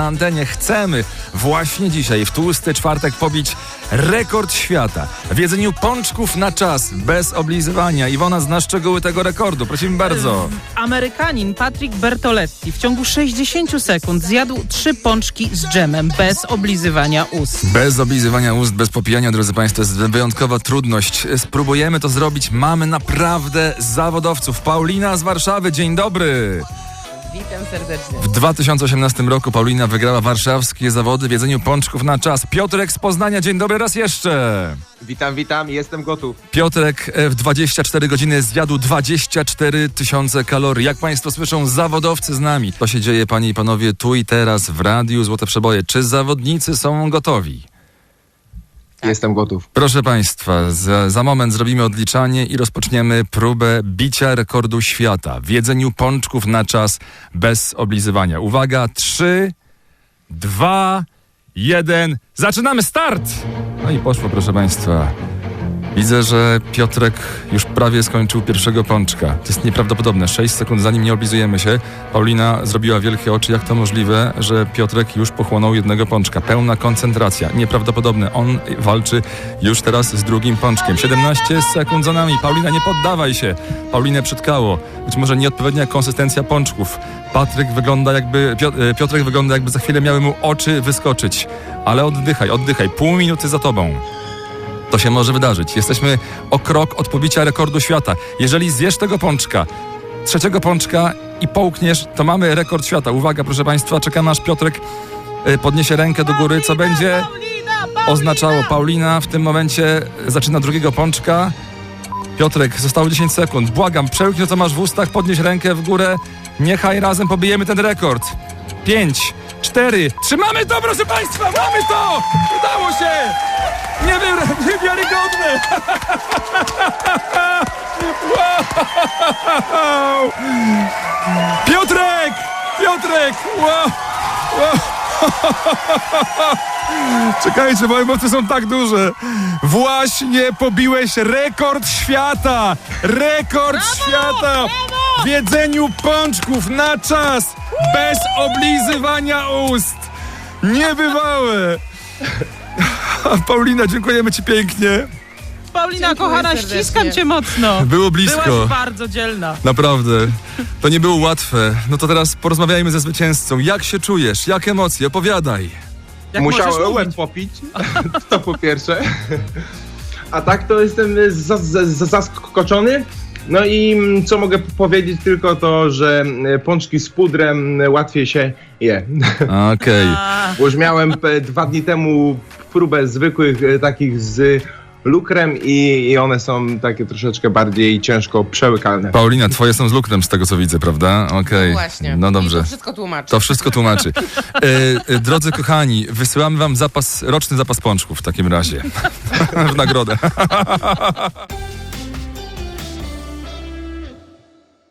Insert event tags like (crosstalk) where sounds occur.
Na antenie chcemy właśnie dzisiaj, w tłusty czwartek, pobić rekord świata w jedzeniu pączków na czas, bez oblizywania. Iwona zna szczegóły tego rekordu. Prosimy bardzo. Amerykanin Patrick Bertoletti w ciągu 60 sekund zjadł trzy pączki z dżemem bez oblizywania ust. Bez oblizywania ust, bez popijania, drodzy Państwo, jest wyjątkowa trudność. Spróbujemy to zrobić. Mamy naprawdę zawodowców. Paulina z Warszawy, dzień dobry. Witam serdecznie. W 2018 roku Paulina wygrała warszawskie zawody w jedzeniu pączków na czas. Piotrek z Poznania, dzień dobry raz jeszcze. Witam, witam, jestem gotów. Piotrek e, w 24 godziny zjadł 24 tysiące kalorii. Jak Państwo słyszą, zawodowcy z nami. To się dzieje, Panie i Panowie, tu i teraz w Radiu Złote Przeboje. Czy zawodnicy są gotowi? Jestem gotów. Proszę Państwa, za, za moment zrobimy odliczanie i rozpoczniemy próbę bicia rekordu świata w jedzeniu pączków na czas bez oblizywania. Uwaga, 3, 2, 1, zaczynamy start! No i poszło, proszę Państwa. Widzę, że Piotrek już prawie skończył pierwszego pączka. To jest nieprawdopodobne. 6 sekund zanim nie oblizujemy się. Paulina zrobiła wielkie oczy. Jak to możliwe, że Piotrek już pochłonął jednego pączka? Pełna koncentracja. Nieprawdopodobne. On walczy już teraz z drugim pączkiem. 17 sekund za nami. Paulina, nie poddawaj się. Paulinę przytkało. Być może nieodpowiednia konsystencja pączków. Patryk wygląda jakby, e, Piotrek wygląda jakby za chwilę miały mu oczy wyskoczyć. Ale oddychaj, oddychaj. Pół minuty za tobą. To się może wydarzyć. Jesteśmy o krok od pobicia rekordu świata. Jeżeli zjesz tego pączka, trzeciego pączka i połkniesz, to mamy rekord świata. Uwaga, proszę Państwa, czekamy aż Piotrek y, podniesie rękę do góry, co będzie oznaczało Paulina. W tym momencie zaczyna drugiego pączka. Piotrek, zostało 10 sekund. Błagam, przełknij to, co masz w ustach, podnieś rękę w górę. Niechaj razem pobijemy ten rekord. 5, 4, trzymamy to, proszę Państwa, mamy to! Udało się! Niewiar- (laughs) Niewiarygodne! (laughs) Wow! Piotrek! Piotrek! Wow! Wow! (laughs) Czekajcie, moje emocje są tak duże. Właśnie pobiłeś rekord świata! Rekord świata! W jedzeniu pączków na czas! Bez oblizywania ust! Niebywałe! Paulina, dziękujemy Ci pięknie. Paulina, Dziękuję kochana, serdecznie. ściskam cię mocno. Było blisko. Byłaś bardzo dzielna. Naprawdę. To nie było łatwe. No to teraz porozmawiajmy ze zwycięzcą. Jak się czujesz? Jak emocje? Opowiadaj. Jak Musiałem łeb popić, (laughs) to po pierwsze. A tak to jestem za, za, za, zaskoczony. No i mm, co mogę powiedzieć tylko to, że mm, pączki z pudrem mm, łatwiej się je. Okej. Bo już miałem dwa dni temu próbę zwykłych e, takich z lukrem i, i one są takie troszeczkę bardziej ciężko przełykalne. Paulina, twoje są z lukrem z tego co widzę, prawda? Okej. Właśnie. No I dobrze. to wszystko tłumaczy. To wszystko tłumaczy. E, e, drodzy kochani, wysyłamy wam zapas, roczny zapas pączków w takim razie. (laughs) w nagrodę. (laughs)